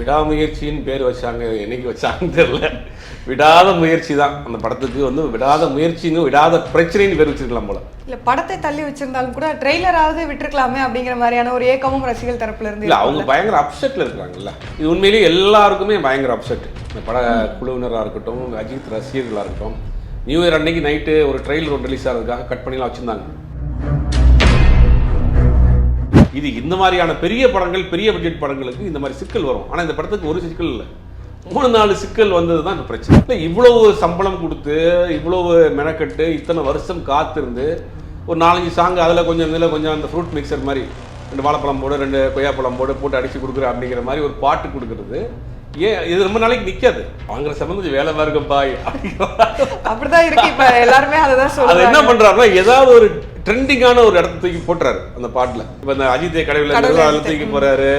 விடாமுயற்சின்னு பேர் வச்சாங்க என்னைக்கு வச்சாங்கன்னு தெரியல. விடாத முயற்சி தான். அந்த படத்துக்கு வந்து விடாத முயற்சின்னு விடாத பிரச்சனைன்னு பேர் வச்சிருக்கலாம் போல. இல்ல படத்தை தள்ளி வச்சிருந்தாலும் கூட ட்ரெய்லராவது விட்டுருக்கலாமே அப்படிங்கிற மாதிரியான ஒரு ஏக்கமும் ரசிகர்கள் தரப்புல இருந்து இல்ல அவங்க. பயங்கர அப்செட்ல இருக்காங்கல்ல. இது உண்மையிலேயே எல்லாருக்குமே பயங்கர அப்செட். இந்த பட குழுவினராக இருக்கட்டும் அஜித் ரசிகர்களாக இருக்கட்டும் நியூ இயர் அன்னைக்கு நைட்டு ஒரு ட்ரெயிலர் ஒன்று ரிலீஸ் ஆகிறதுக்காக கட் பண்ணிலாம் வச்சிருந்தாங்க. இது இந்த மாதிரியான பெரிய படங்கள் பெரிய பட்ஜெட் படங்களுக்கு இந்த மாதிரி சிக்கல் வரும். ஆனா இந்த படத்துக்கு ஒரு சிக்கல் இல்லை. மூணு நாலு சிக்கல் வந்தது தான் பிரச்சனை. இல்லை இவ்வளவு சம்பளம் கொடுத்து இவ்வளவு மெனக்கட்டு இத்தனை வருஷம் காத்திருந்து ஒரு நாலஞ்சு சாங் அதில் கொஞ்சம் இதில் கொஞ்சம் அந்த ஃப்ரூட் மிக்சர் மாதிரி ரெண்டு வாழைப்பழம் போடு ரெண்டு கொய்யாப்பழம் போடு போட்டு அடிச்சு கொடுக்குற அப்படிங்கிற மாதிரி ஒரு பாட்டு கொடுக்கறது. ஏன்? இது ரொம்ப நாளைக்கு நிற்காது வாங்குற சம்பந்தம் வேலை பாருங்க பாய். அப்படிதான் இருக்கு இப்ப எல்லாருமே அது சொல்றாங்க. என்ன பண்றாருன்னா ஏதாவது ஒரு ட்ரெண்டிங்கான ஒரு இடத்த தூக்கி போட்டுறாரு அந்த பாட்டுல. இப்ப இந்த அஜித்தை கடவுள அதில் தூக்கி போறாரு.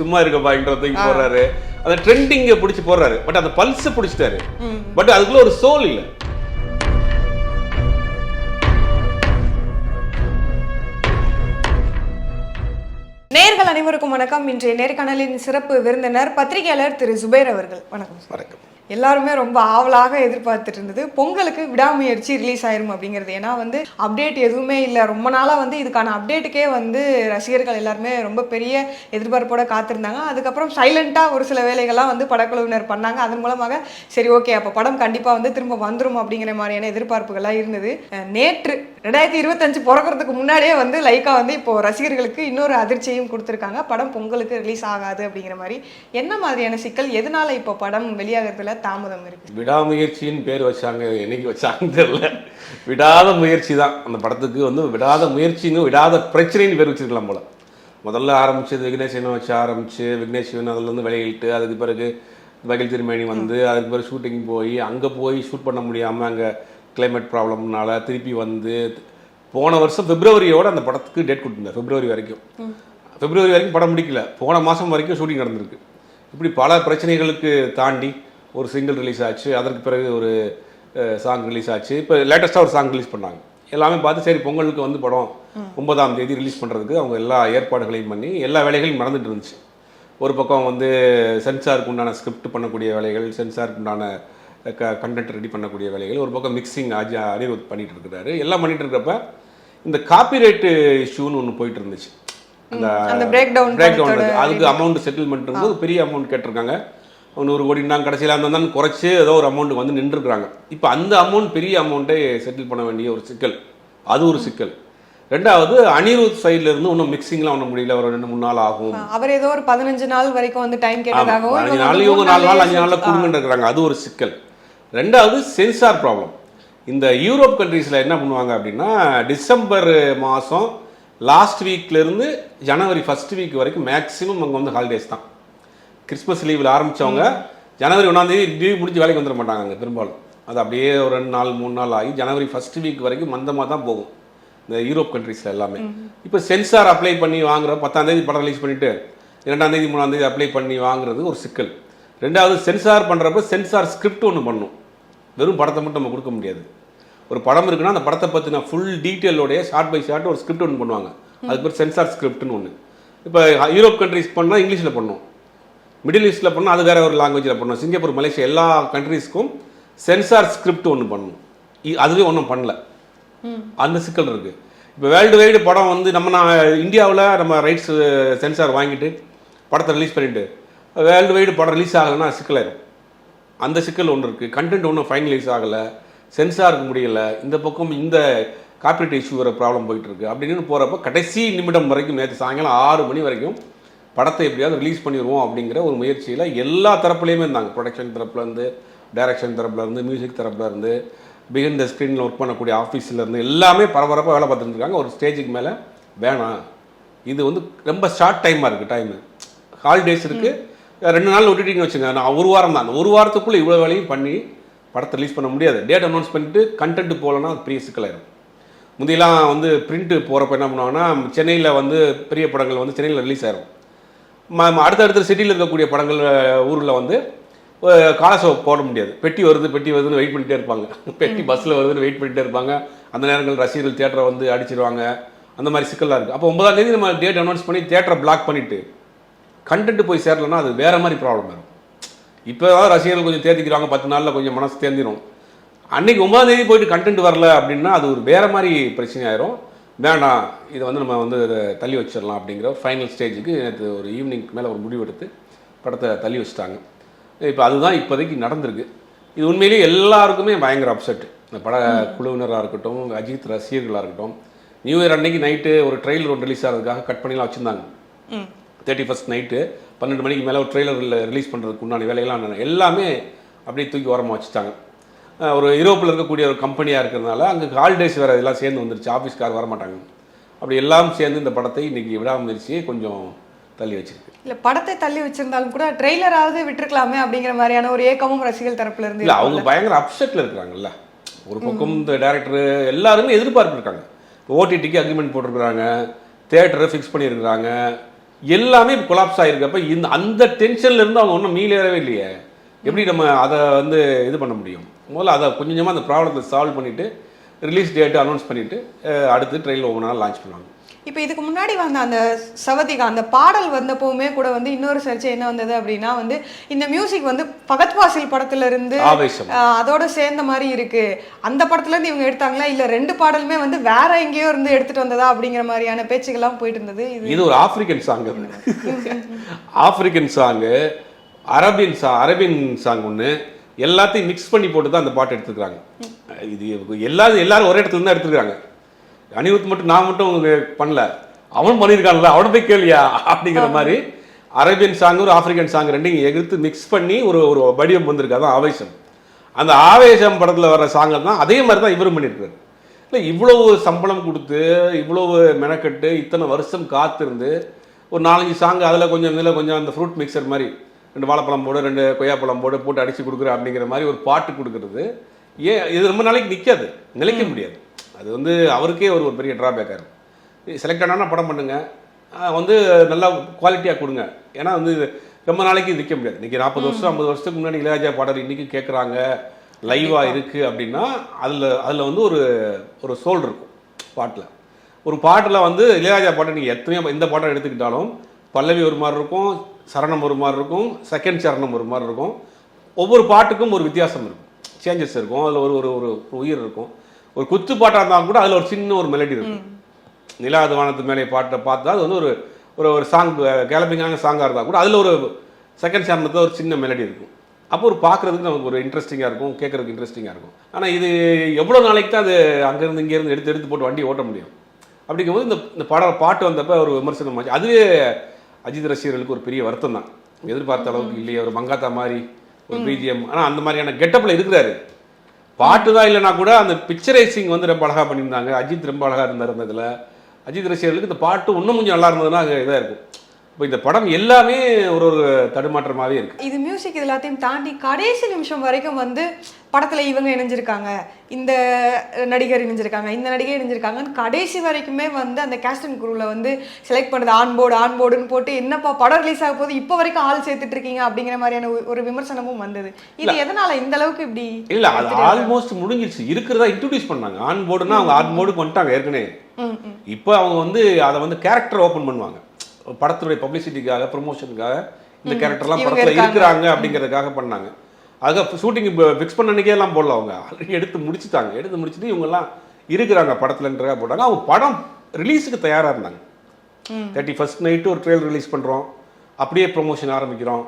சும்மா இருக்க பாய்ன்ற தூக்கி போடுறாரு அந்த ட்ரெண்டிங்க பிடிச்சி போடுறாரு. பட் அந்த பல்ஸ் பிடிச்சிட்டாரு. பட் அதுக்குள்ள ஒரு சோல் இல்ல. நேர்கள் அனைவருக்கும் வணக்கம். இன்றைய நேர்காணலின் சிறப்பு விருந்தினர் பத்திரிகையாளர் திரு. சுபேர் அவர்கள். வணக்கம். வணக்கம். எல்லாருமே ரொம்ப ஆவலாக எதிர்பார்த்துட்டு இருந்தது. பொங்கலுக்கு விடாமுயற்சி ரிலீஸ் ஆயிரும் அப்படிங்கிறது. ஏன்னா வந்து அப்டேட் எதுவுமே இல்லை. ரொம்ப நாளாக வந்து இதுக்கான அப்டேட்டுக்கே வந்து ரசிகர்கள் எல்லாருமே ரொம்ப பெரிய எதிர்பார்ப்போட காத்திருந்தாங்க. அதுக்கப்புறம் சைலண்ட்டாக ஒரு சில வேலைகள்லாம் வந்து படக்குழுவினர் பண்ணாங்க. அதன் மூலமாக சரி ஓகே அப்போ படம் கண்டிப்பாக வந்து திரும்ப வந்துடும் அப்படிங்கிற மாதிரியான எதிர்பார்ப்புகள்லாம் இருந்தது. நேற்று ரெண்டாயிரத்தி இருபத்தஞ்சு பிறக்கிறதுக்கு முன்னாடியே வந்து லைக்கா வந்து இப்போ ரசிகர்களுக்கு இன்னொரு அதிர்ச்சியும் கொடுத்துருக்காங்க. படம் பொங்கலுக்கு ரிலீஸ் ஆகாது அப்படிங்கிற மாதிரி. என்ன மாதிரியான சிக்கல்? எதனால இப்போ படம் வெளியாகிறதுல? தாமதம் இருக்கு. விடாமுயற்சின்னு பேர் வச்சாங்க என்னைக்கு வச்சாங்கன்னு தெரியல. விடாத முயற்சி தான். அந்த படத்துக்கு வந்து விடாத முயற்சின்னு விடாத பிரச்சனைன்னு பேர் வச்சிருக்கலாம் போல. முதல்ல ஆரம்பிச்சது விக்னேஷ் சிவனை வச்சு ஆரம்பிச்சு விக்னேஷ் சிவன் அதுல இருந்து வெளியிட்டு அதுக்கு பிறகு பகில் திருமேனி வந்து அதுக்கு பிறகு ஷூட்டிங் போய் அங்கே போய் ஷூட் பண்ண முடியாமல் அங்கே கிளைமேட் ப்ராப்ளம்னால திருப்பி வந்து போன வருஷம் பிப்ரவரியோட அந்த படத்துக்கு டேட் கொடுத்துருந்தார் பிப்ரவரி வரைக்கும். பிப்ரவரி வரைக்கும் படம் முடிக்கல போன மாதம் வரைக்கும் ஷூட்டிங் நடந்திருக்கு. இப்படி பல பிரச்சனைகளுக்கு தாண்டி ஒரு சிங்கிள் ரிலீஸ் ஆச்சு. அதற்கு பிறகு ஒரு சாங் ரிலீஸ் ஆச்சு. இப்போ லேட்டஸ்ட்டாக ஒரு சாங் ரிலீஸ் பண்ணாங்க. எல்லாமே பார்த்து சரி பொங்கலுக்கு வந்து படம் ஒன்பதாம் தேதி ரிலீஸ் பண்ணுறதுக்கு அவங்க எல்லா ஏற்பாடுகளையும் பண்ணி எல்லா வேலைகளும் நடந்துட்டு இருந்துச்சு. ஒரு பக்கம் வந்து சென்சாருக்கு உண்டான ஸ்கிரிப்ட் பண்ணக்கூடிய வேலைகள் சென்சாருக்கு உண்டான க கண்டென்ட் ரெடி பண்ணக்கூடிய வேலைகள் ஒரு பக்கம் மிக்சிங் அஜா அனிருத் பண்ணிட்டு இருக்கிறாரு. எல்லாம் பண்ணிட்டு இருக்கிறப்ப இந்த காப்பிரைட்டு இஷ்யூன்னு ஒன்று போயிட்டு இருந்துச்சு. அந்த அந்த breakdown பிரேக் டவுன் அதுக்கு அமௌண்ட் செட்டில்மெண்ட் இருக்கும்போது பெரிய அமௌண்ட் கேட்டிருக்காங்க. நூறு கோடினாங்க கடைசியில் அந்த தான் குறைச்சி ஏதோ ஒரு அமௌண்ட் வந்து நின்றுருக்குறாங்க. இப்போ அந்த அமௌண்ட் பெரிய அமௌண்ட்டை செட்டில் பண்ண வேண்டிய ஒரு சிக்கல். அது ஒரு சிக்கல். ரெண்டாவது அனிருத் சைடுல இருந்து இன்னும் மிக்சிங்லாம் ஒன்றும் முடியல. ஒரு ரெண்டு மூணு நாள் ஆகும். அவர் ஏதோ ஒரு பதினஞ்சு நாள் வரைக்கும் வந்து டைம். கேட்டதாகவும் அஞ்சு நாள் இவங்க நாலு நாள் அஞ்சு நாளில் கொடுங்கன்னு இருக்கிறாங்க அது ஒரு சிக்கல். ரெண்டாவது சென்சார் ப்ராப்ளம் இந்த யூரோப் கண்ட்ரீஸில் என்ன பண்ணுவாங்க அப்படின்னா டிசம்பர் மாதம் லாஸ்ட் வீக்லேருந்து ஜனவரி ஃபர்ஸ்ட் வீக் வரைக்கும் மேக்ஸிமம் அங்கே வந்து ஹாலிடேஸ் தான். கிறிஸ்மஸ் லீவில் ஆரம்பிச்சவங்க ஜனவரி ஒன்றாந்தேதி லீவ் முடிஞ்சு வேலைக்கு வந்துட மாட்டாங்க அங்கே பெரும்பாலும். அது அப்படியே ஒரு ரெண்டு நாள் மூணு நாள் ஆகி ஜனவரி ஃபர்ஸ்ட் வீக் வரைக்கும் மந்தமாக தான் போகும். இந்த யூரோப் கண்ட்ரீஸில் எல்லாமே. இப்போ சென்சார் அப்ளை பண்ணி வாங்குற பத்தாம் தேதி படம் ரிலீஸ் பண்ணிட்டு இரண்டாம் தேதி மூணாம் தேதி அப்ளை பண்ணி வாங்குறது ஒரு சிக்கல். ரெண்டாவது சென்சார் பண்ணுறப்ப சென்சார் ஸ்கிரிப்ட் ஒன்று பண்ணும். வெறும் படத்தை மட்டும் நம்ம கொடுக்க முடியாது. ஒரு படம் இருக்குன்னா அந்த படத்தை பற்றின ஃபுல் டீட்டெயிலோடைய ஷார்ட் பை ஷார்ட் ஒரு ஸ்கிரிப்ட் ஒன்று பண்ணுவாங்க. அதுக்கு பேர் சென்சார் ஸ்கிரிப்ட்னு ஒன்று இப்போ யூரோப் கண்ட்ரீஸ் பண்ணால் இங்கிலீஷில் பண்ணும். மிடில் ஈஸ்டில் பண்ணால் அது வேறு ஒரு லாங்குவேஜில் பண்ணணும் சிங்கப்பூர் மலேசியா எல்லா கண்ட்ரீஸ்க்கும் சென்சார் ஸ்கிரிப்ட் ஒன்று பண்ணணும் இ- அதுவே ஒன்றும் பண்ணல. அந்த சிக்கல் இருக்குது இப்போ வேர்ல்டு வைடு படம் வந்து நம்ம நான் இந்தியாவில் நம்ம ரைட்ஸ் சென்சார் வாங்கிட்டு படத்தை ரிலீஸ் பண்ணிட்டு வேர்ல்டு வைடு படம் ரிலீஸ் ஆகலைன்னா சிக்கலாயிடும் அந்த சிக்கல் ஒன்று இருக்குது கண்டென்ட் ஒன்றும் ஃபைனலைஸ் ஆகலை. சென்சாருக்கு முடியலை. இந்த பக்கம் இந்த காப்பீட்டு இஷ்யூ வர ப்ராப்ளம் போயிட்டுருக்கு அப்படின்னு போகிறப்ப கடைசி நிமிடம் வரைக்கும் நேற்று சாயங்காலம் ஆறு மணி வரைக்கும் படத்தை எப்படியாவது ரிலீஸ் பண்ணிடுவோம் அப்படிங்கிற ஒரு முயற்சியில் எல்லா தரப்புலையுமே இருந்தாங்க. ப்ரொடக்ஷன் தரப்புலேருந்து டைரக்ஷன் தரப்புலேருந்து மியூசிக் தரப்புலேருந்து பிஹிண்ட் த ஸ்க்ரீனில் ஒர்க் பண்ணக்கூடிய ஆஃபீஸில் இருந்து எல்லாமே பரபரப்பாக வேலை பார்த்துட்டு இருக்காங்க ஒரு ஸ்டேஜுக்கு மேலே வேணாம் இது வந்து ரொம்ப ஷார்ட் டைமாக இருக்குது டைமு ஹாலிடேஸ் இருக்குது ரெண்டு நாள் விட்டுட்டீங்கன்னு வச்சுங்க நான் ஒரு வாரம் தான். ஒரு வாரத்துக்குள்ளே இவ்வளோ வேலையும் பண்ணி படத்தை ரிலீஸ் பண்ண முடியாது. டேட் அனௌன்ஸ் பண்ணிட்டு கண்டென்ட் போகலன்னா அது பெரிய சிக்கலாயிரும் முந்தியெல்லாம் வந்து பிரிண்ட் போகிறப்ப என்ன பண்ணுவாங்கன்னா சென்னையில் வந்து பெரிய படங்கள் வந்து சென்னையில் ரிலீஸ் ஆயிரும். அடுத்தடுத்த சிட்டியில் இருக்கக்கூடிய படங்கள் ஊரில் வந்து காலசோ போட முடியாது. பெட்டி வருது பெட்டி வருதுன்னு வெயிட் பண்ணிட்டே இருப்பாங்க. பெட்டி பஸ்ஸில் வருதுன்னு வெயிட் பண்ணிட்டே இருப்பாங்க. அந்த நேரங்கள் ரசிகர்கள் தியேட்டரை வந்து அடிச்சிருவாங்க. அந்த மாதிரி சிக்கல்லாம் இருக்குது அப்போ ஒன்பதாம் தேதி நம்ம டேட் அனௌன்ஸ் பண்ணி தியேட்டரை பிளாக் பண்ணிட்டு கண்டென்ட் போய் சேரலன்னா அது வேற மாதிரி ப்ராப்ளம் வரும். இப்போ தான் ரசிகர்கள் கொஞ்சம் தேர்த்திக்கிறாங்க பத்து நாளில் கொஞ்சம் மனசு தேர்ந்திரும் அன்னைக்கு ஒன்பதாம் தேதி போயிட்டு கண்டென்ட் வரல அப்படின்னா அது ஒரு வேற மாதிரி பிரச்சனை ஆயிரும் வேண்டாம் இதை வந்து நம்ம வந்து இதை தள்ளி வச்சிடலாம் அப்படிங்கிற ஃபைனல் ஸ்டேஜுக்கு நேற்று ஒரு ஈவினிங் மேலே ஒரு முடிவு எடுத்து படத்தை தள்ளி வச்சுட்டாங்க. இப்போ அதுதான் இப்போதைக்கு நடந்திருக்கு. இது உண்மையிலேயே எல்லாருக்குமே பயங்கர அப்செட் இந்த பட குழுவினராக இருக்கட்டும் அஜித் ரசிகர்களாக இருக்கட்டும் நியூ இயர் அன்னைக்கு நைட்டு ஒரு ட்ரெயிலர் ஒன்று ரிலீஸ் ஆகிறதுக்காக கட் பண்ணிலாம் வச்சுருந்தாங்க. தேர்ட்டி ஃபஸ்ட் நைட்டு பன்னெண்டு மணிக்கு மேலே ஒரு ட்ரெய்லர் ரிலீஸ் பண்ணுறதுக்கு உண்டான வேலையெல்லாம். எல்லாமே அப்படியே தூக்கி ஓரமாக வச்சுட்டாங்க. ஒரு யூரோப்பில் இருக்கக்கூடிய ஒரு கம்பெனியாக இருக்கிறதுனால அங்கே ஹாலிடேஸ் வேறு இதெல்லாம் சேர்ந்து வந்துருச்சு. ஆஃபீஸ்கார் வரமாட்டாங்க. அப்படி எல்லாம் சேர்ந்து இந்த படத்தை இன்னைக்கு விடாமுயற்சியை கொஞ்சம் தள்ளி வச்சிருக்கு. இல்ல படத்தை தள்ளி வச்சிருந்தாலும் கூட ட்ரெய்லராவது விட்டுருக்கலாமே அப்படிங்கிற மாதிரியான ஒரு ஏக்கமும் ரசிகர்கள் தரப்புல இருந்து இல்லை அவங்க பயங்கர அப்செட்டில் இருக்கிறாங்கல்ல. ஒரு பக்கம் இந்த டேரக்டர் எல்லாருமே எதிர்பார்ப்பு இருக்காங்க. ஓடிடிக்கு அக்ரிமெண்ட் போட்டிருக்கிறாங்க தேட்டரை ஃபிக்ஸ் பண்ணியிருக்கிறாங்க. எல்லாமே கொலாப்ஸ் ஆகிருக்கப்ப இந்த அந்த டென்ஷன்ல இருந்து அவங்க ஒன்றும் மீளேறவே இல்லையே. எப்படி நம்ம அதை வந்து இது பண்ண முடியும்? முதல்ல அதை கொஞ்சம் கொஞ்சமாக அந்த ப்ராப்ளத்தை சால்வ் பண்ணிவிட்டு ரிலீஸ் டேட் அனௌன்ஸ் பண்ணிவிட்டு அடுத்து ட்ரெயினில் ஒவ்வொரு நாள் லான்ச் பண்ணுவாங்க இப்போ இதுக்கு முன்னாடி வந்த அந்த சவதிகா அந்த பாடல் வந்தப்பவுமே கூட வந்து இன்னொரு சர்ச்சை என்ன வந்தது அப்படின்னா வந்து இந்த மியூசிக் வந்து பகத் வாசில் படத்துல இருந்து அதோட சேர்ந்த மாதிரி இருக்கு. அந்த படத்துல இருந்து இவங்க எடுத்தாங்களா? இல்ல ரெண்டு பாடலுமே வந்து வேற எங்கேயோ இருந்து எடுத்துட்டு வந்ததா அப்படிங்கிற மாதிரியான பேச்சுக்கெல்லாம் போயிட்டு இருந்தது? இது இது ஒரு African song African song Arabian சா அரபியன் சாங் ஒன்று எல்லாத்தையும் மிக்ஸ் பண்ணி போட்டு தான் அந்த பாட்டு எடுத்துக்கிறாங்க இது எல்லாரும் எல்லாரும் ஒரே இடத்துல தான் எடுத்துக்கிறாங்க அனிருத் மட்டும் நான் மட்டும் பண்ணல. அவன் பண்ணியிருக்கான்ல அவனை போய் கேளியா அப்படிங்கிற மாதிரி அரேபியன் சாங் ஒரு ஆப்பிரிக்கன் சாங் ரெண்டையும் எதிர்த்து மிக்ஸ் பண்ணி ஒரு ஒரு வடிவம் வந்திருக்கு. அதான் ஆவேசம். அந்த ஆவேசம் படத்தில் வர சாங்கல் தான் அதே மாதிரி தான் இவரும் பண்ணியிருக்காரு. இல்லை இவ்வளவு சம்பளம் கொடுத்து இவ்வளவு மெனக்கட்டு இத்தனை வருஷம் காத்திருந்து ஒரு நாலஞ்சு சாங் அதில் கொஞ்சம் இதில் கொஞ்சம் அந்த ஃப்ரூட் மிக்சர் மாதிரி ரெண்டு வாழைப்பழம் போடு ரெண்டு கொய்யாப்பழம் போடு போட்டு அடிச்சு கொடுக்குற அப்படிங்கிற மாதிரி ஒரு பாட்டு கொடுக்கறது. ஏன்? இது ரொம்ப நாளைக்கு நிற்காது நிலைக்க முடியாது. அது வந்து அவருக்கே ஒரு ஒரு பெரிய ட்ராபேக்காக இருக்கும் செலக்ட் ஆனா படம் பண்ணுங்க. ஆஹ் வந்து நல்லா குவாலிட்டியாக கொடுங்க. ஏன்னா வந்து இது ரொம்ப நாளைக்கு நிற்க முடியாது. இன்னைக்கு நாற்பது வருஷம் ஐம்பது வருஷத்துக்கு முன்னாடி இளையராஜா பாடல் இன்னைக்கு கேட்குறாங்க லைவாக இருக்கு அப்படின்னா அதில் அதில் வந்து ஒரு ஒரு சோல் இருக்கும் பாட்டில். ஒரு பாட்டில் வந்து இளையராஜா பாட்டை நீங்கள் எத்தனையோ இந்த பாட்டை எடுத்துக்கிட்டாலும் பல்லவி ஒரு மாதிரி இருக்கும் சரணம் ஒரு மாதிரி இருக்கும் செகண்ட் சரணம் ஒரு மாதிரி இருக்கும். ஒவ்வொரு பாட்டுக்கும் ஒரு வித்தியாசம் இருக்கும். சேஞ்சஸ் இருக்கும். அதில் ஒரு ஒரு ஒரு உயிர் இருக்கும். ஒரு குத்து பாட்டாக இருந்தாலும் கூட அதில் ஒரு சின்ன ஒரு மெலடி இருக்கும். நிலாது வானத்து மேலே பாட்டை பார்த்தா அது வந்து ஒரு ஒரு ஒரு சாங் கேலப்பிங்கான சாங்காக இருந்தால் கூட அதில் ஒரு செகண்ட் சரணத்தில் ஒரு சின்ன மெலடி இருக்கும். அப்போ ஒரு பார்க்குறதுக்கு நமக்கு ஒரு இன்ட்ரெஸ்டிங்காக இருக்கும் கேட்குறதுக்கு இன்ட்ரெஸ்டிங்காக இருக்கும். ஆனால் இது எவ்வளோ நாளைக்கு தான் அது அங்கேருந்து இங்கேருந்து எடுத்து எடுத்து போட்டு வண்டி ஓட்ட முடியும்? அப்படிங்கும்போது இந்த இந்த பாட பாட்டு வந்தப்போ ஒரு விமர்சனம் ஆச்சு அதுவே அஜித் ரசிகர்களுக்கு ஒரு பெரிய வருத்தம் தான். எதிர்பார்த்த அளவுக்கு இல்லையே ஒரு மங்காத்தா மாதிரி ஒரு பிஜிஎம் ஆனால் அந்த மாதிரியான கெட்டப்பில் இருக்கிறாரு. பாட்டு தான் இல்லைனா கூட அந்த பிக்சரைசிங் வந்து ரொம்ப அழகாக பண்ணியிருந்தாங்க. அஜித் ரொம்ப அழகாக இருந்தார் அந்த இதில். அஜித் ரசிகர்களுக்கு இந்த பாட்டு இன்னும் கொஞ்சம் நல்லா இருந்ததுன்னா இதாக இருக்கும். இப்போ இந்த படம் எல்லாமே ஒரு ஒரு தடுமாற்றமாகவே இருக்கு. இது மியூசிக் இது எல்லாத்தையும் தாண்டி கடைசி நிமிஷம் வரைக்கும் வந்து படத்துல இவங்க இணைஞ்சிருக்காங்க. இந்த நடிகர் இணைஞ்சிருக்காங்க. இந்த நடிகை இணைஞ்சிருக்காங்கன்னு கடைசி வரைக்குமே வந்து அந்த கேஸ்டன் குரூவில் வந்து செலக்ட் பண்ணுறது ஆன் போர்டு ஆன் போர்டுன்னு போட்டு என்னப்பா படம் ரிலீஸ் ஆக போது இப்போ வரைக்கும் ஆள் சேர்த்துட்டு இருக்கீங்க அப்படிங்கிற மாதிரியான ஒரு- விமர்சனமும் வந்தது. இது எதனால இந்த அளவுக்கு இப்படி இல்ல அது ஆல்மோஸ்ட் முடிஞ்சிருச்சு. இருக்கிறதா இன்ட்ரடியூஸ் பண்ணாங்க. ஆன் போர்டுனா அவங்க ஆன் போர்டு பண்ணிட்டாங்க ஏற்கனவே. இப்போ அவங்க வந்து அதை வந்து கேரக்டர் ஓப்பன் பண்ணுவாங்க. படத்துடைய பப்ளிசிட்டிக்காக ப்ரொமோஷனுக்காக இந்த கேரக்டர்லாம் படத்தில். இருக்கிறாங்க அப்படிங்கிறதுக்காக பண்ணாங்க. அதுக்கு ஷூட்டிங் ஃபிக்ஸ் பண்ண அன்னைக்கே எல்லாம் போடல அவங்க. ஆல்ரெடி எடுத்து முடிச்சிட்டாங்க. எடுத்து முடிச்சுட்டு இவங்கெல்லாம் இருக்கிறாங்க படத்துலன்றதா போட்டாங்க. அவங்க படம் ரிலீஸுக்கு தயாராக இருந்தாங்க. தேர்ட்டி ஃபர்ஸ்ட் நைட்டு ஒரு ட்ரெயில் ரிலீஸ் பண்ணுறோம் அப்படியே ப்ரொமோஷன் ஆரம்பிக்கிறோம்.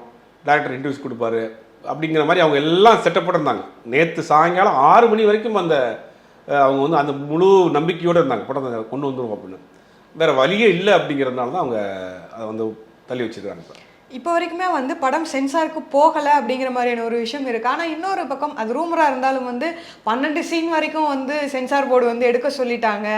டேரக்டர் இன்டர்வியூஸ் கொடுப்பாரு. அப்படிங்கிற மாதிரி அவங்க எல்லாம் செட்டப்போட இருந்தாங்க. நேற்று சாயங்காலம் ஆறு மணி வரைக்கும் அந்த அவங்க வந்து அந்த முழு நம்பிக்கையோடு இருந்தாங்க. படம் கொண்டு வந்துருவோம் அப்படின்னு. வேற வழியே இல்லை அப்படிங்கிறதுனால தான் அவங்க அதை வந்து தள்ளி வச்சிருக்காங்க இப்போ. இப்போ வரைக்குமே வந்து படம் சென்சாருக்கு போகலை அப்படிங்கிற மாதிரியான ஒரு விஷயம் இருக்கு. ஆனால் இன்னொரு பக்கம் அது ரூமராக இருந்தாலும் வந்து பன்னெண்டு சீன் வரைக்கும் வந்து சென்சார் போர்டு வந்து எடுக்க சொல்லிட்டாங்க.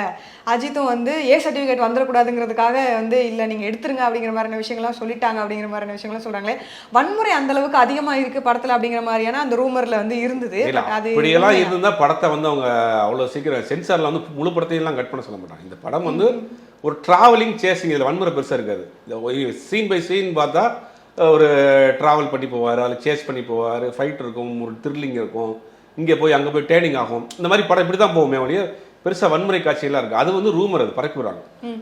அஜித்தும் வந்து ஏ சர்டிஃபிகேட் வந்துடக்கூடாதுங்கிறதுக்காக வந்து இல்லை நீங்கள் எடுத்துருங்க அப்படிங்கிற மாதிரியான விஷயங்கள்லாம் சொல்லிட்டாங்க அப்படிங்கிற மாதிரியான விஷயங்கள்லாம் சொல்கிறாங்களே வன்முறை அந்த அளவுக்கு அதிகமாக இருக்கு படத்தில் அப்படிங்கிற மாதிரியான அந்த ரூமரில் வந்து இருந்தது. அது அப்படியெல்லாம் உண்மையா? இருந்தா படத்தை வந்து அவங்க அவ்வளவு சீக்கிரம் சென்சார்ல வந்து முழு படத்தையும் எல்லாம் கட் பண்ண சொல்ல மாட்டாங்க. இந்த படம் வந்து ஒரு டிராவலிங் சேசிங் இதுல வன்முறை பெருசா இருக்காது. சீன் பை சீன் பார்த்தா ஒரு டிராவல் பண்ணி போவார் அதில் சேஸ் பண்ணி போவார் ஃபைட் இருக்கும் ஒரு த்ரில்லிங் இருக்கும். இங்கே போய் அங்கே போய் டேர்னிங் ஆகும். இந்த மாதிரி படம் இப்படி தான் போகுமே ஒழிய பெருசாக வன்முறை காட்சியெல்லாம் இருக்குது. அது வந்து ரூமர் அது பரப்பி விடுறாங்க.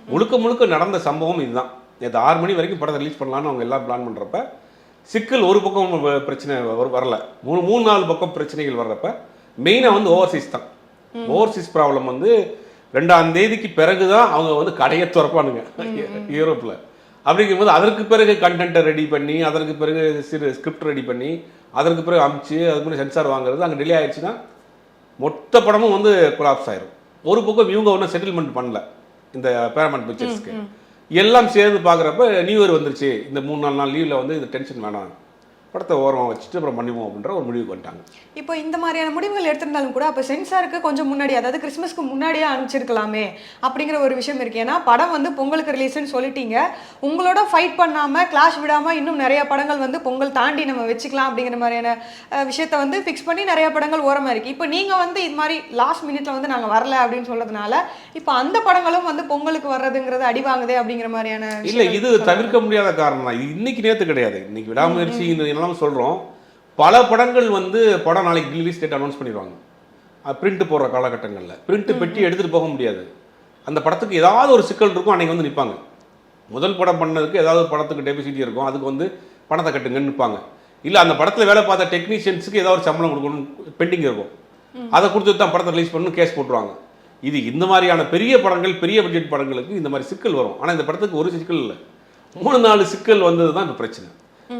முழுக்க முழுக்க நடந்த சம்பவம் இதுதான். நேற்று ஆறு மணி வரைக்கும் படத்தை ரிலீஸ் பண்ணலான்னு அவங்க எல்லாம் பிளான் பண்ணுறப்ப சிக்கல் ஒரு பக்கம் பிரச்சனை வர- வரல. மூணு மூணு நாலு பக்கம் பிரச்சனைகள் வர்றப்ப மெயினாக வந்து ஓவர்சீஸ் தான். ஓவர்சீஸ் ப்ராப்ளம் வந்து ரெண்டாம் தேதிக்கு பிறகு தான் அவங்க வந்து கடையை திறப்பானுங்க. யூரோப்பில் அப்படிங்கும்போது அதற்கு பிறகு கண்டென்ட்டை ரெடி பண்ணி அதற்கு பிறகு சிறு ஸ்கிரிப்ட் ரெடி பண்ணி அதற்கு பிறகு அமிச்சு அதுக்கு பிறகு சென்சார் வாங்குறது அங்கே டிலே ஆயிடுச்சுன்னா மொத்த படமும் வந்து கொலாப்ஸ் ஆயிரும். ஒரு பக்கம் இவங்க ஒன்றும் செட்டில்மெண்ட் பண்ணல இந்த பேரமெண்ட் பிக்சர்ஸ்க்கு எல்லாம் சேர்ந்து பார்க்குறப்ப நியூ இயர் வந்துருச்சு. இந்த மூணு நாலு நாள் லீவில் வந்து இந்த டென்ஷன் வேணாம். படத்தை ஓரமாக வச்சுட்டு அப்புறம் பண்ணுவோம் அப்படின்ற ஒரு முடிவுக்கு வந்துட்டாங்க. இப்போ இந்த மாதிரியான முடிவுகள் எடுத்திருந்தாலும் கூட அப்போ சென்சாருக்கு கொஞ்சம் முன்னாடி அதாவது கிறிஸ்மஸ்க்கு முன்னாடியே அனுப்பிச்சிருக்கலாமே அப்படிங்கிற ஒரு விஷயம் இருக்கு. ஏன்னா படம் வந்து பொங்கலுக்கு ரிலீஸ்னு சொல்லிட்டீங்க. உங்களோட ஃபைட் பண்ணாம கிளாஷ் விடாம இன்னும் நிறைய படங்கள் வந்து பொங்கல் தாண்டி நம்ம வச்சுக்கலாம் அப்படிங்கிற மாதிரியான விஷயத்த வந்து ஃபிக்ஸ் பண்ணி நிறைய படங்கள் ஓரமா இருக்கு. இப்போ நீங்க வந்து இது மாதிரி லாஸ்ட் மினிட்ல வந்து நாங்க வரல அப்படின்னு சொல்றதுனால இப்போ அந்த படங்களும் வந்து பொங்கலுக்கு வர்றதுங்கிறது அடி வாங்குதே அப்படிங்கிற மாதிரியான இல்ல இது. தவிர்க்க முடியாத காரணம் தான். இன்னைக்கு நேத்து கிடையாது. இன்னைக்கு விடாமுயற்சி எல்லாம் சொல்றோம். பல படங்கள் வந்து படம் நாளைக்கு ரிலீஸ் டேட் அனௌன்ஸ் பண்ணிடுவாங்க. பிரிண்ட் போடுற காலகட்டங்கள்ல. பிரிண்ட் பெட்டி எடுத்துட்டு போக முடியாது. அந்த படத்துக்கு ஏதாவது ஒரு சிக்கல் இருக்கும் அன்னைக்கு வந்து நிற்பாங்க முதல் படம் பண்ணதுக்கு ஏதாவது படத்துக்கு டெபிசிட்டி இருக்கும் அதுக்கு வந்து பணத்தை கட்டுங்கன்னு நிற்பாங்க இல்ல அந்த படத்துல வேலை பார்த்த டெக்னீஷியன்ஸுக்கு ஏதாவது ஒரு சம்பளம் கொடுக்கணும் பெண்டிங் இருக்கும். அதை கொடுத்து தான் படத்தை ரிலீஸ் பண்ணணும் கேஸ் போட்டுருவாங்க. இது இந்த மாதிரியான பெரிய படங்கள் பெரிய பட்ஜெட் படங்களுக்கு இந்த மாதிரி சிக்கல் வரும். ஆனா இந்த படத்துக்கு ஒரு சிக்கல் இல்லை. மூணு நாலு சிக்கல் வந்தது தான் இப்போ பிரச்சனை.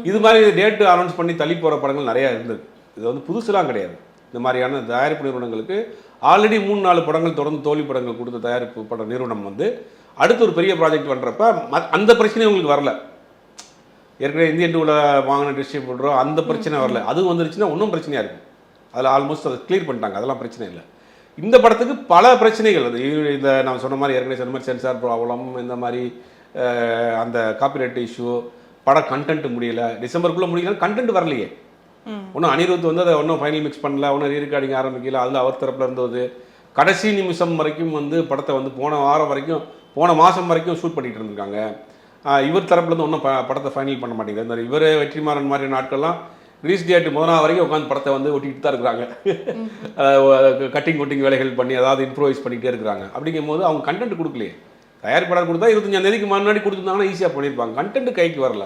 இது மாதிரி டேட்டு அனௌன்ஸ் பண்ணி தள்ளி போகிற படங்கள் நிறையா இருந்தது. இது வந்து புதுசுலாம் கிடையாது. இந்த மாதிரியான தயாரிப்பு நிறுவனங்களுக்கு ஆல்ரெடி மூணு நாலு படங்கள் தொடர்ந்து தோல்வி படங்கள் கொடுத்த தயாரிப்பு பட நிறுவனம் வந்து அடுத்து ஒரு பெரிய ப்ராஜெக்ட் பண்ணுறப்ப அந்த பிரச்சனை உங்களுக்கு வரல. ஏற்கனவே இந்தியன் டூவில் வாங்கின டிஸ்ட்ரிபியூட்டரோ அந்த பிரச்சனை வரல. அது வந்துருச்சுன்னா இன்னும் பிரச்சனையாக இருக்கும். அதில் ஆல்மோஸ்ட் அதை கிளியர் பண்ணிட்டாங்க. அதெல்லாம் பிரச்சனை இல்லை. இந்த படத்துக்கு பல பிரச்சனைகள். அது இந்த நான் சொன்ன மாதிரி ஏற்கனவே சொன்ன மாதிரி சென்சார் ப்ராப்ளம் இந்த மாதிரி அந்த காப்பிரைட் இஷ்யூ பட கண்டென்ட் முடியல. டிசம்பருக்குள்ளே முடியல. கண்டென்ட் வரலையே. ஒன்றும் அனிருத் வந்து அதை ஒன்றும் ஃபைனல் மிக்ஸ் பண்ணல. ஒன்றும் ரீரெக்கார்டிங் ஆரம்பிக்கல. அதில் அவர் தரப்புல இருந்தது கடைசி நிமிஷம் வரைக்கும் வந்து படத்தை வந்து போன வாரம் வரைக்கும் போன மாதம் வரைக்கும் ஷூட் பண்ணிட்டு இருந்திருக்காங்க. இவர் தரப்புல இருந்து ஒன்றும் படத்தை ஃபைனல் பண்ண மாட்டேங்குது. இந்த இவர் வெற்றிமாறன் மாதிரி நாட்கள்லாம் ரிலீஸ் டேட் முதல் நாள் வரைக்கும் உட்காந்து படத்தை வந்து ஒட்டிட்டு தான் இருக்கிறாங்க. கட்டிங் கொட்டிங் வேலைகள் பண்ணி அதாவது இம்ப்ரோவைஸ் பண்ணிக்கிட்டே இருக்கிறாங்க. அப்படிங்கும்போது அவங்க கண்டென்ட் கொடுக்கலையே. தயாரிப்பாளர் கொடுத்தா இருபத்தஞ்சாம் தேதிக்கு முன்னாடி கொடுத்துருந்தாங்கன்னா ஈஸியாக பண்ணியிருப்பாங்க. கண்டென்ட் கைக்கு வரல.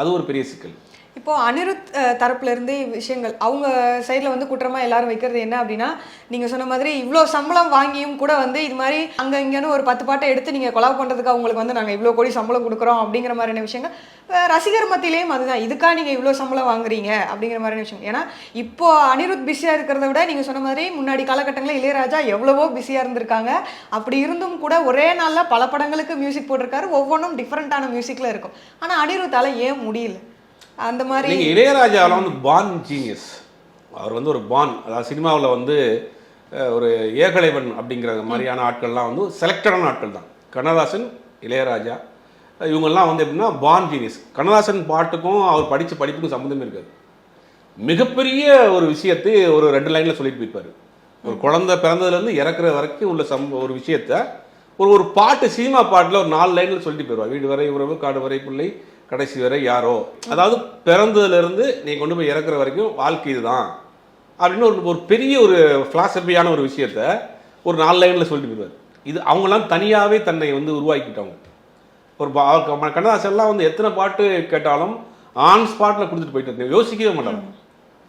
அது ஒரு பெரிய சிக்கல். இப்போ அனிருத் அஹ், தரப்புல இருந்து விஷயங்கள். அவங்க சைடில் வந்து குற்றமா எல்லாரும் வைக்கிறது என்ன அப்படின்னா நீங்க சொன்ன மாதிரி இவ்வளோ சம்பளம் வாங்கியும் கூட வந்து இது மாதிரி அங்க இங்கன்னு ஒரு பத்து பாட்டை எடுத்து நீங்க கொலா பண்றதுக்கு அவங்களுக்கு வந்து நாங்க இவ்வளோ கோடி சம்பளம் கொடுக்குறோம் அப்படிங்கிற மாதிரியான விஷயங்கள். ரசிகர் மத்தியிலேயும் அதுதான். இதுக்காக நீங்க இவ்வளோ சம்பளம் வாங்குறீங்க அப்படிங்கிற மாதிரியான விஷயம். ஏன்னா இப்போ அனிருத் பிஸியா இருக்கிறத விட நீங்க சொன்ன மாதிரி முன்னாடி காலகட்டங்களில் இளையராஜா எவ்வளவோ பிஸியா இருந்திருக்காங்க. அப்படி இருந்தும் கூட ஒரே நாள்ல பல படங்களுக்கு மியூசிக் போட்டிருக்காரு. ஒவ்வொன்றும் டிஃப்ரெண்ட்டான மியூசிக்ல இருக்கும். ஆனா அனிருத்தால ஏன் முடியல? அந்த மாதிரி நீங்க இளையராஜாவில் வந்து பான் ஜீனியஸ் அவர் வந்து ஒரு பான் அதாவது சினிமாவில் வந்து ஒரு ஏகலைவன் அப்படிங்கிற மாதிரியான ஆட்கள்லாம் வந்து செலக்டடான ஆட்கள் தான் கண்ணதாசன் இளையராஜா இவங்கெல்லாம் வந்து எப்படின்னா பான் ஜீனியஸ் கண்ணதாசன் பாட்டுக்கும் அவர் படித்த படிப்புக்கும் சம்மந்தமே இருக்காது. மிகப்பெரிய ஒரு விஷயத்தை ஒரு ரெண்டு லைனில் சொல்லிட்டு போயிருப்பாரு. ஒரு குழந்தை பிறந்ததுலேருந்து இறக்குற வரைக்கும் உள்ள சம் ஒரு விஷயத்த ஒரு ஒரு பாட்டு சினிமா பாட்டில் ஒரு நாலு லைனில் சொல்லிட்டு போயிடுவார் வீடு வரை உறவு காடு வரை பிள்ளை கடைசி வரை யாரோ. அதாவது பிறந்ததுலேருந்து நீ கொண்டு போய் இறக்குற வரைக்கும் வாழ்க்கை இதுதான். அப்படின்னு ஒரு ஒரு பெரிய ஒரு ஃபிலாசபியான ஒரு விஷயத்த ஒரு நாலு லைனில் சொல்லிட்டு போயிடுவார். இது அவங்களாம் தனியாகவே தன்னை வந்து உருவாக்கிட்டாங்க ஒரு பா- கண்ணதாசன்லாம் வந்து எத்தனை பாட்டு கேட்டாலும் ஆன் ஸ்பாட்டில் கொடுத்துட்டு போயிட்டு இருந்தாங்க. யோசிக்கவே மாட்டாங்க.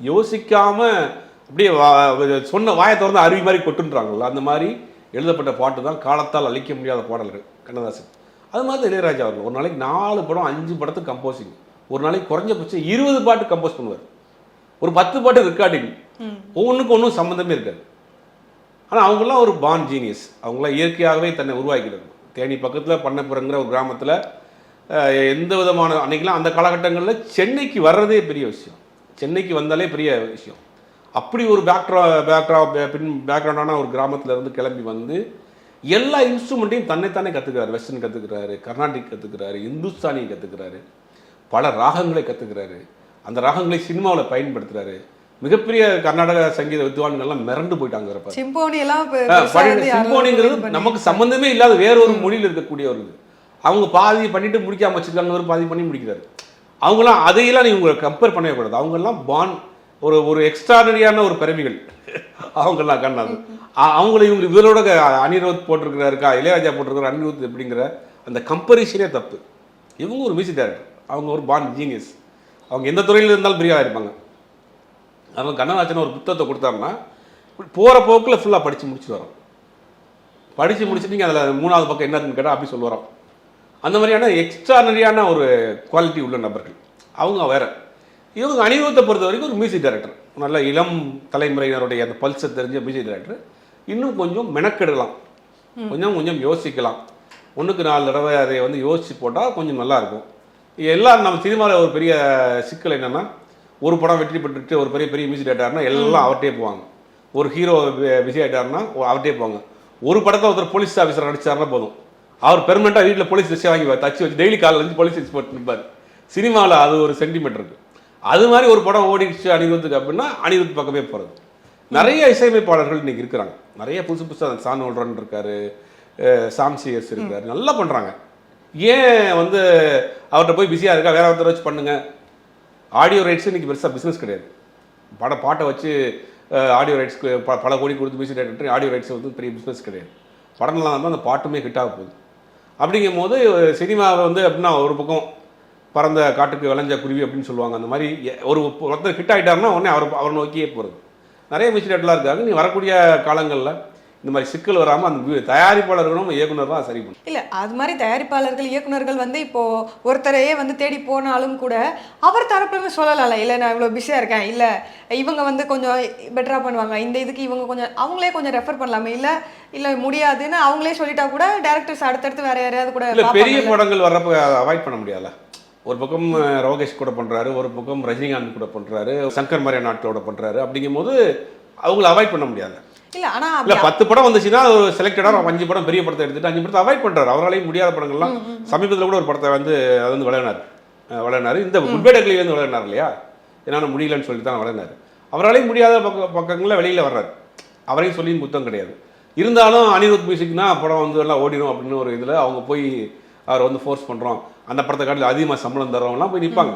யோசிக்காமல் அப்படியே சொன்ன வாயை திறந்து அருவி மாதிரி கொட்டுன்றாங்களோ அந்த மாதிரி எழுதப்பட்ட பாட்டு தான் காலத்தால் அழிக்க முடியாத பாடல்கள் கண்ணதாசன். அது மாதிரி இளையராஜா அவர்கள். ஒரு நாளைக்கு நாலு படம் அஞ்சு படத்துக்கு கம்போசிங் ஒரு நாளைக்கு குறைஞ்சபட்சம் இருபது பாட்டு கம்போஸ் பண்ணுவார். ஒரு பத்து பாட்டு ரெக்கார்டிங் ஒவ்வொன்றுக்கும் ஒன்றும் சம்மந்தமே இருக்காது. ஆனால் அவங்களாம் ஒரு பான் ஜீனியஸ் அவங்களாம் இயற்கையாகவே தன்னை உருவாக்கிடுறாங்க தேனி பக்கத்தில் பண்ணப்புறங்கிற ஒரு கிராமத்தில் எந்த விதமான அன்னைக்கெல்லாம் அந்த காலகட்டங்களில் சென்னைக்கு வர்றதே பெரிய விஷயம். சென்னைக்கு வந்தாலே பெரிய விஷயம். அப்படி ஒரு பேக்ரா பேக்ரா பின் பேக்ரவுண்டான ஒரு கிராமத்துல இருந்து கிளம்பி வந்து எல்லா இன்ஸ்ட்ருமெண்ட்டையும் தன்னைத்தானே கற்றுக்கிறாரு வெஸ்டர்ன் கற்றுக்கிறாரு கர்நாடிக் கற்றுக்கிறாரு இந்துஸ்தானி கற்றுக்கிறாரு பல ராகங்களை கற்றுக்கிறாரு அந்த ராகங்களை சினிமாவில் பயன்படுத்துறாரு. மிகப்பெரிய கர்நாடக சங்கீத வித்வான்கள்லாம் மிரண்டு போயிட்டாங்க சிம்போனிங்கிறது நமக்கு சம்பந்தமே இல்லாத வேற ஒரு மொழியில் இருக்கக்கூடிய ஒரு அவங்க பாதி பண்ணிட்டு முடிக்காம வச்சிருக்காங்க ஒரு பாதி பண்ணி முடிக்கிறாரு. அவங்களாம் அதையெல்லாம் நீங்க உங்களை கம்பேர் பண்ணவே கூடாது. அவங்கெல்லாம் பான் ஒரு ஒரு எக்ஸ்ட்ராடரியான ஒரு பிறவிகள். அவங்கெல்லாம் கண்ணாது. அவங்கள இவங்க இவரோட க- அனிருத் போட்டிருக்கிறாருக்கா இளையராஜா போட்டிருக்கிற அனிருத் எப்படிங்கிற அந்த கம்பரிஷனே தப்பு. இவங்க ஒரு மியூசிக் டைரக்டர் அவங்க ஒரு பான் ஜீனியஸ் அவங்க எந்த துறையில் இருந்தாலும் பெரிய இருப்பாங்க அவங்க கண்ணனாச்சன ஒரு புத்தகத்தை கொடுத்தாருன்னா போகிற போக்கில் ஃபுல்லாக படித்து முடிச்சுட்டு வரோம் படித்து முடிச்சுட்டு நீங்கள் அதில் மூணாவது பக்கம் என்னதுன்னு கேட்டால் அப்படி சொல்ல அந்த மாதிரியான எக்ஸ்ட்ரானரியான ஒரு குவாலிட்டி உள்ள நபர்கள். அவங்க வேறு. இவங்க அனிருத்தை பொறுத்த வரைக்கும் ஒரு மியூசிக் டைரக்டர் நல்ல இளம் தலைமுறையினருடைய அந்த பல்ஸை தெரிஞ்ச மியூசிக் டைரக்டர் இன்னும் கொஞ்சம் மெனக்கெடலாம். கொஞ்சம் கொஞ்சம் யோசிக்கலாம். ஒன்றுக்கு நாலு தடவை அதை வந்து யோசிச்சு போட்டால் கொஞ்சம் நல்லா இருக்கும். எல்லாம் நம்ம சினிமாவில் ஒரு பெரிய சிக்கல் என்னன்னா ஒரு படம் வெற்றி பெற்றுட்டு ஒரு பெரிய பெரிய மியூசிக் டைரக்டர்னா எல்லாம் அவர்கிட்டே போவாங்க. ஒரு ஹீரோ பிஸி ஆகிட்டாருன்னா அவர்கிட்டே போவாங்க. ஒரு படத்தை ஒருத்தர் போலீஸ் ஆஃபீஸர் நடிச்சாருன்னா போதும். அவர் பெர்மனெண்ட்டாக வீட்டில் போலீஸ் ட்ரெஸ்ஸே வாங்கி தச்சு வச்சு டெய்லி காலையில் இருந்து போலீஸ் ட்ரெஸ் போட்டு நிற்பார் சினிமாவில் அது ஒரு சென்டிமெண்ட் இருக்கு. அது மாதிரி ஒரு படம் ஓடிடுச்சு அனிருத்துக்கு அப்படின்னா அனிருத் பக்கமே போகிறது நிறைய இசையமைப்பாளர்கள் இன்னைக்கு இருக்கிறாங்க. நிறைய புதுசு புதுசாக சான் ஓல்ரன் இருக்காரு அஹ் சாம் இருக்காரு நல்லா பண்ணுறாங்க ஏன் வந்து அவர்கிட்ட போய் பிஸியாக இருக்கா? வேற ஒருத்தர் வச்சு பண்ணுங்க. ஆடியோ ரைட்ஸ் இன்றைக்கி பெருசாக பிஸ்னஸ் கிடையாது. பட பாட்டை வச்சு ஆடியோ ரைட்ஸ்க்கு ப பல கோடி கொடுத்து மியூசிக் டைரக்டர் ஆடியோ ரைட்ஸ் வந்து பெரிய பிஸ்னஸ் கிடையாது. படம்லாம் வந்து அந்த பாட்டுமே ஹிட் ஆக போகுது. அப்படிங்கும் போது சினிமாவை வந்து அப்படின்னா ஒரு பக்கம் பறந்த காட்டுக்கு விளைஞ்ச குருவி அப்படின்னு சொல்லுவாங்க. அந்த மாதிரி ஒரு ஒருத்தர் ஹிட் ஆகிட்டாருன்னா உடனே அவர் அவர் நோக்கியே போகிறது நிறைய டைரக்டர்லாம் இருக்காங்க. நீ வரக்கூடிய காலங்களில் இந்த மாதிரி சிக்கல் வராமல் அந்த தயாரிப்பாளர்களும் இயக்குனர் தான் சரி பண்ணும் இல்ல அது மாதிரி தயாரிப்பாளர்கள் இயக்குனர்கள் வந்து இப்போ ஒருத்தரையே வந்து தேடி போனாலும் கூட அவர் தரப்புல சொல்லலாம்ல. இல்ல நான் இவ்வளவு பிஸியா இருக்கேன். இல்ல இவங்க வந்து கொஞ்சம் பெட்டரா பண்ணுவாங்க. இந்த இதுக்கு இவங்க கொஞ்சம் அவங்களே கொஞ்சம் ரெஃபர் பண்ணலாமே. இல்ல இல்ல முடியாதுன்னு அவங்களே சொல்லிட்டா கூட டேரக்டர்ஸ் அடுத்தடுத்து வேற யாரையாவது கூட பெரிய. படங்கள் வர்றப்ப அவாய்ட் பண்ண முடியாதுல்ல. ஒரு பக்கம் ரோகேஷ் கூட பண்றாரு ஒரு பக்கம் ரஜினிகாந்த் கூட பண்றாரு சங்கர் மாரியா நாட்டோட பண்றாரு. அப்படிங்கும்போது அவங்கள அவாய்ட் பண்ண முடியாது. இல்ல ஆனா இல்ல பத்து படம் வந்துச்சுன்னா ஒரு செலக்டடா அஞ்சு படம் பெரிய படத்தை எடுத்துட்டு அஞ்சு படத்தை அவாய்ட் பண்றாரு. அவராலையும் முடியாத படங்கள்லாம் சமீபத்துல கூட ஒரு படத்தை வந்து அது வந்து விளையாடினார் விளையாடினாரு இந்த குட்பேடக்லி வந்து விளையாடினார் இல்லையா? என்னால முடியலன்னு சொல்லிட்டு தான் விளையாடினாரு அவராலையும் முடியாத பக்க பக்கங்களில் வெளியில வர்றாரு. அவரையும் சொல்லி புத்தம் கிடையாது. இருந்தாலும் அனிருத் மியூசிக்னா படம் வந்து எல்லாம் ஓடிடும் அப்படின்னு ஒரு இதுல அவங்க போய் அவர் வந்து ஃபோர்ஸ் பண்றோம். அந்த படத்தை காட்டில் அதிகமாக சம்பளம் தர்றவங்கலாம் போய் நிற்பாங்க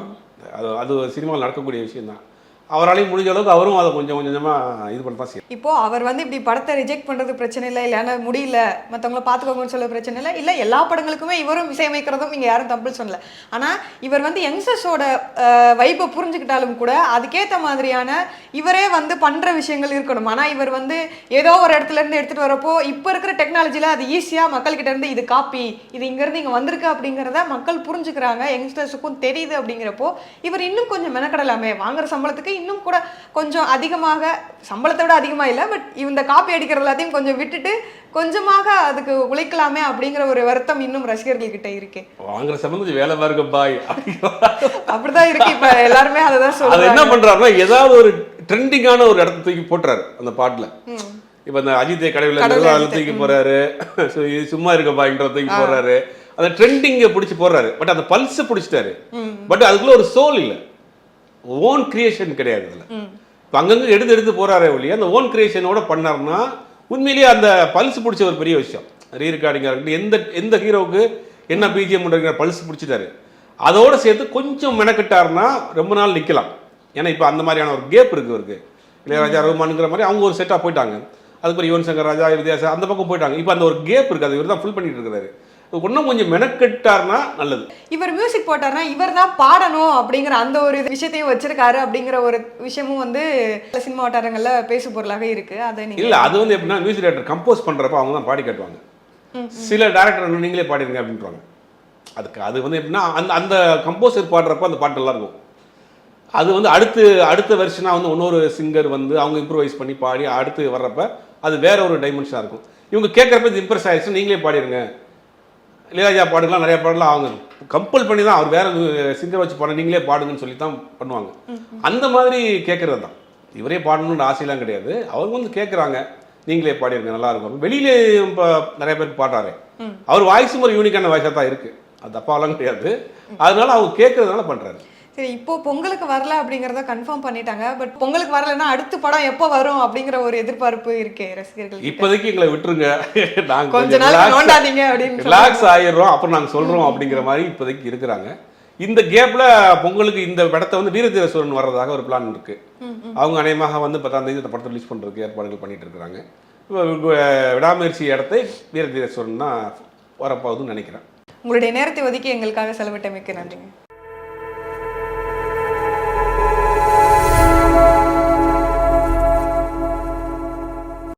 அது அது சினிமாவில் நடக்கக்கூடிய விஷயம் தான் அவராலையும் முடிஞ்ச அளவுக்கு அவரும் அதை கொஞ்சம் கொஞ்சமா இது பண்ண தான் செய்யும் இப்போ அவர் வந்து இப்படி படத்தை ரிஜெக்ட் பண்றது பிரச்சனை இல்லை இல்லைன்னா முடியல மற்றவங்கள பார்த்துக்கோங்கன்னு சொல்ல பிரச்சனை இல்லை இல்லை எல்லா படங்களுக்குமே இவரும் இசையமைக்கிறதும் இங்கே யாரும் தம்பிள் சொல்லல. ஆனா இவர் வந்து யங்ஸ்டர்ஸோட வைப்பை புரிஞ்சுக்கிட்டாலும் கூட அதுக்கேற்ற மாதிரியான இவரே வந்து பண்ற விஷயங்கள் இருக்கணும். ஆனா இவர் வந்து ஏதோ ஒரு இடத்துல இருந்து எடுத்துட்டு வரப்போ இப்போ இருக்கிற டெக்னாலஜில அது ஈஸியா மக்கள்கிட்ட இருந்து இது காப்பி இது இங்க இருந்து இங்க வந்திருக்கு அப்படிங்கிறத மக்கள் புரிஞ்சுக்கிறாங்க யங்ஸ்டர்ஸுக்கும் தெரியுது அப்படிங்கிறப்போ இவர் இன்னும் கொஞ்சம் மெனக்கடலாமே வாங்குற சம்பளத்துக்கு இன்னும் கூட கொஞ்சம் அதிகமாக சம்பளத்தை விட அதிகமா இல்லை பட் இந்த காப்பி அடிக்கிற எல்லாத்தையும் கொஞ்சம் விட்டுட்டு கொஞ்சமாக அதுக்கு உழைக்கலாமே அப்படிங்கிற ஒரு வருத்தம் இன்னும் ரசிகர்கள் கிட்ட இருக்கு. வாங்குற சம்பந்தம் வேலை பாருங்க பாய் அப்படிதான் இருக்கு. இப்ப எல்லாருமே அதை தான் அது என்ன சொல்றாங்க. பண்றாருன்னா ஏதாவது ஒரு ட்ரெண்டிங்கான ஒரு இடத்த தூக்கி போட்டுறாரு அந்த பாட்டுல. இப்ப இந்த அஜித்தை கடவுள தூக்கி போறாரு. சும்மா இருக்க பாய்ன்ற தூக்கி போடுறாரு அந்த ட்ரெண்டிங்கை பிடிச்சி போடுறாரு. பட் அந்த பல்ஸ் பிடிச்சிட்டாரு. பட் அதுக்குள்ள ஒரு சோல் இல்ல. ஓன் கிரியேஷன் கிடையாது இதில். இப்போ அங்கங்க எடுத்து எடுத்து போறாரே ஒழிய அந்த ஓன் கிரியேஷனோட பண்ணாருன்னா உண்மையிலேயே அந்த பல்ஸ் பிடிச்ச ஒரு பெரிய விஷயம். ரீ ரெக்கார்டிங்காக இருக்கட்டும் எந்த எந்த ஹீரோவுக்கு என்ன பிஜிஎம் பண்ணுற பல்ஸ் பிடிச்சிட்டாரு. அதோட சேர்த்து கொஞ்சம் மெனக்கிட்டார்னா ரொம்ப நாள் நிக்கலாம். ஏன்னா இப்போ அந்த மாதிரியான ஒரு கேப் இருக்கு இவருக்கு. இளையராஜா ரகுமானுங்கிற மாதிரி அவங்க ஒரு செட்டாக போயிட்டாங்க. அதுக்கப்புறம் யுவன் சங்கர் ராஜா வித்யாசா அந்த பக்கம் போயிட்டாங்க. இப்போ அந்த ஒரு கேப் இருக்கு அது இவர் தான் ஃபுல் பண்ணிட்டு இருக்காரு இன்னும் கொஞ்சம் மெனக்கெட்டார்னா நல்லது. இவர் மியூசிக் போட்டார்னா இவர் தான் பாடணும் அப்படிங்கிற அந்த ஒரு விஷயத்தையும் வச்சிருக்காரு அப்படிங்கிற ஒரு விஷயமும் வந்து சினிமா வட்டாரங்கள்ல பேசு பொருளாக இருக்கு. அதை இல்ல அது வந்து எப்படின்னா மியூசிக் டைரக்டர் கம்போஸ் பண்றப்ப அவங்க தான் பாடி காட்டுவாங்க. சில டேரக்டர் நீங்களே பாடிருங்க அப்படின்றாங்க அதுக்கு அது வந்து எப்படின்னா அந்த அந்த கம்போசர் பாடுறப்ப அந்த பாட்டு நல்லா இருக்கும். அது வந்து அடுத்து அடுத்த வெர்ஷனா வந்து இன்னொரு சிங்கர் வந்து அவங்க இம்ப்ரூவைஸ் பண்ணி பாடி அடுத்து வர்றப்ப அது வேற ஒரு டைமென்ஷனாக இருக்கும். இவங்க கேட்குறப்ப இது இம்ப்ரெஸ் ஆயிடுச்சு நீங்களே பாடிருங்க இளையராஜா பாடுலாம் நிறைய பாடலாம் அவங்க கம்பல் பண்ணி தான் அவர் வேற சிங்கர் வச்சு பாட நீங்களே பாடுங்கன்னு சொல்லி தான் பண்ணுவாங்க. அந்த மாதிரி கேட்கறது தான் இவரே பாடணும்னு ஆசையெல்லாம் கிடையாது. அவங்க வந்து கேட்குறாங்க நீங்களே பாடிருங்க நல்லா இருக்கும். வெளியிலே இப்போ நிறைய பேருக்கு பாடுறாரு. அவர் வாய்ஸும் ஒரு யூனிக்கான வாய்ஸாக தான் இருக்கு. அது தப்பாலாம் கிடையாது. அதனால அவங்க கேட்கறதுனால பண்றாரு. சரி இப்போ பொங்கலுக்கு வரல அப்படிங்கறத கன்ஃபார்ம் பண்ணிட்டாங்க. பட் பொங்கலுக்கு வரலன்னா அடுத்த படம் எப்போ வரும் அப்படிங்கிற ஒரு எதிர்பார்ப்பு இருக்கே ரசிகர்கள். இப்போதைக்கு எங்களை விட்டுருங்க. நாங்க கொஞ்ச நாள் நோண்டாதீங்க அப்படின்னு ரிலாக்ஸ் ஆயிடுறோம். அப்புறம் நாங்க சொல்றோம் அப்படிங்கிற மாதிரி இப்போதைக்கு இருக்கிறாங்க. இந்த கேப்ல பொங்கலுக்கு இந்த படத்தை வந்து வீரதீரசுவரன் வர்றதாக ஒரு பிளான் இருக்கு. அவங்க அநேகமாக வந்து பத்தாம் தேதி இந்த படத்தை ரிலீஸ் பண்றதுக்கு ஏற்பாடுகள் பண்ணிட்டு வி- விடாமுயற்சி இடத்தை வீரதீரசுவரன் தான் வரப்போகுதுன்னு நினைக்கிறேன். உங்களுடைய நேரத்தை ஒதுக்கி எங்களுக்காக செலவிட்டமைக்கு நன்றிங்க.